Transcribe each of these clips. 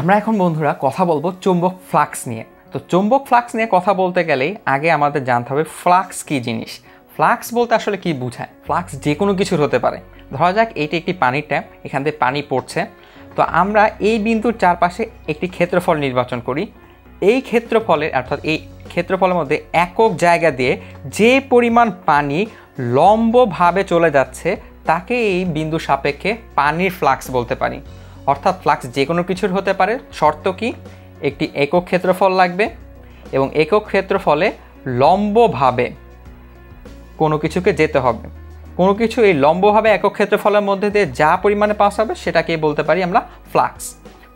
আমরা এখন বন্ধুরা কথা বলব চুম্বক ফ্লাক্স নিয়ে। তো চুম্বক ফ্লাক্স নিয়ে কথা বলতে গেলেই আগে আমাদের জানতে হবে ফ্লাক্স কী জিনিস? ফ্লাক্স বলতে আসলে কি বোঝায়? ফ্লাক্স যে কোনো কিছুর হতে পারে। ধরা যাক এটি একটি পানির ট্যাপ, এখান থেকে পানি পড়ছে। তো আমরা এই বিন্দুর চারপাশে একটি ক্ষেত্রফল নির্বাচন করি। এই ক্ষেত্রফলের, অর্থাৎ এই ক্ষেত্রফলের মধ্যে একক জায়গা দিয়ে যে পরিমাণ পানি লম্বভাবে চলে যাচ্ছে, তাকে এই বিন্দু সাপেক্ষে পানির ফ্লাক্স বলতে পারি। অর্থাৎ ফ্লাক্স যে কোনো কিছুর হতে পারে। শর্ত কি? একটি একক ক্ষেত্রফল লাগবে এবং একক ক্ষেত্রফলে লম্বভাবে কোনো কিছুকে যেতে হবে। কোনো কিছু এই লম্বভাবে একক ক্ষেত্রফলের মধ্যে দিয়ে যা পরিমাণে পাস হবে সেটাকেই বলতে পারি আমরা ফ্লাক্স।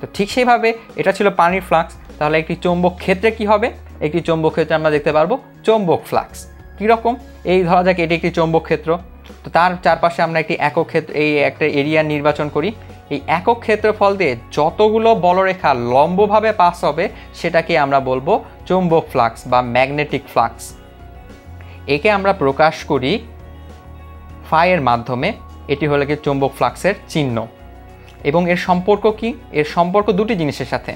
তো ঠিক সেইভাবে এটা ছিল পানির ফ্লাক্স। তাহলে একটি চৌম্বক ক্ষেত্রে কি হবে? একটি চৌম্বক ক্ষেত্রে আমরা দেখতে পারব চৌম্বক ফ্লাক্স। কীরকম এই ধরা যাক এটি একটি চৌম্বক ক্ষেত্র। তো তার চারপাশে আমরা একটি একক ক্ষেত্র, এই একটা এরিয়া নির্বাচন করি। এই একক ক্ষেত্রফল দিয়ে যতগুলো বলরেখা লম্বভাবে পাস হবে, সেটাকে আমরা বলব চৌম্বক ফ্লাক্স বা ম্যাগনেটিক ফ্লাক্স। একে আমরা প্রকাশ করি ফায়ের মাধ্যমে, এটি হলো কি চৌম্বক ফ্লাক্সের চিহ্ন। এবং এর সম্পর্ক কি? এর সম্পর্ক দুটি জিনিসের সাথে।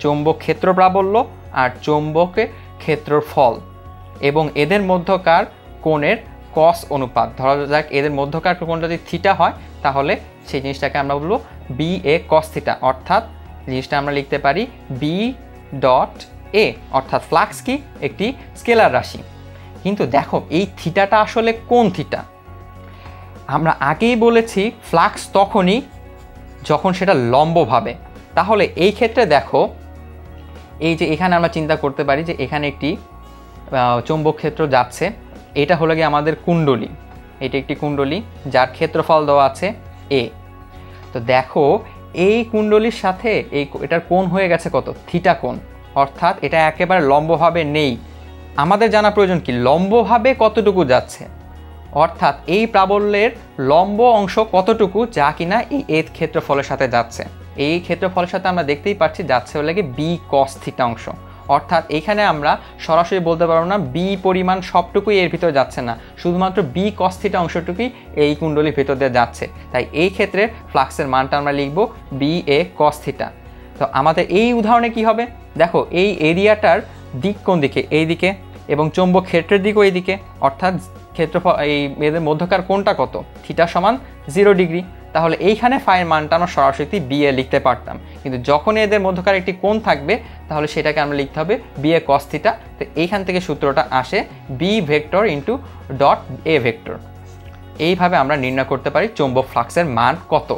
চৌম্বক ক্ষেত্র প্রাবল্য আর চৌম্বকে ক্ষেত্রর ফল এবং এদের মধ্যকার কোণের কস অনুপাত। ধরা যাক এদের মধ্যকার কোণ যদি থিটা হয়, তাহলে সেই জিনিসটাকে আমরা বলব বি এ কস থিটা অর্থাৎ জিনিসটা আমরা লিখতে পারি বি ডট এ অর্থাৎ ফ্লাক্স কি? একটি স্কেলার রাশি। কিন্তু দেখো, এই থিটাটা আসলে কোন থিটা আমরা আগেই বলেছি ফ্লাক্স তখনই যখন সেটা লম্বভাবে তাহলে এই ক্ষেত্রে দেখো, এই যে এখানে আমরা চিন্তা করতে পারি যে এখানে একটি চৌম্বক ক্ষেত্র যাচ্ছে। এটা হলো গিয়ে আমাদের কুণ্ডলী। এটি একটি কুণ্ডলী, যার ক্ষেত্রফল দেওয়া আছে এ তো দেখো, এই কুণ্ডলীর সাথে এই এটার কোণ হয়ে গেছে কত? থিটা কোণ। অর্থাৎ এটা একেবারে লম্বভাবে নেই। আমাদের জানা প্রয়োজন কি? লম্বভাবে কতটুকু যাচ্ছে? অর্থাৎ এই প্রাবল্যের লম্ব অংশ কতটুকু? যা কিনা এই এ ক্ষেত্রফলের সাথে যাচ্ছে। এই ক্ষেত্রফলের সাথে আমরা দেখতেই পাচ্ছি, যাচ্ছে হলে কি বি কস থিটা অংশ। অর্থাৎ এখানে আমরা সরাসরি বলতে পারব না বি পরিমাণ সবটুকুই এর ভিতরে যাচ্ছে না। শুধুমাত্র বি কস্থিটা অংশটুকুই এই কুণ্ডলীর ভিতর দিয়ে যাচ্ছে। তাই এই ক্ষেত্রে ফ্লাক্সের মানটা আমরা লিখব বি এ কস্থিটা তো আমাদের এই উদাহরণে কি হবে? দেখো, এই এরিয়াটার দিক কোন দিকে? এই দিকে। এবং চৌম্বক ক্ষেত্রের দিকও এই দিকে। অর্থাৎ ক্ষেত্রফল, এই এদের মধ্যকার কোনটা কত? থিটা সমান জিরো ডিগ্রি তাহলে এইখানে ফাইয়ের মানটা আমরা সরাসরি বি এ লিখতে পারতাম। কিন্তু যখন এদের মধ্যকার একটি কোণ থাকবে, তাহলে সেটাকে আমরা লিখতে হবে বি এ কস্থিটা তো এইখান থেকে সূত্রটা আসে B vector into dot A vector এইভাবে আমরা নির্ণয় করতে পারি চৌম্বক ফ্লাক্সের মান কত।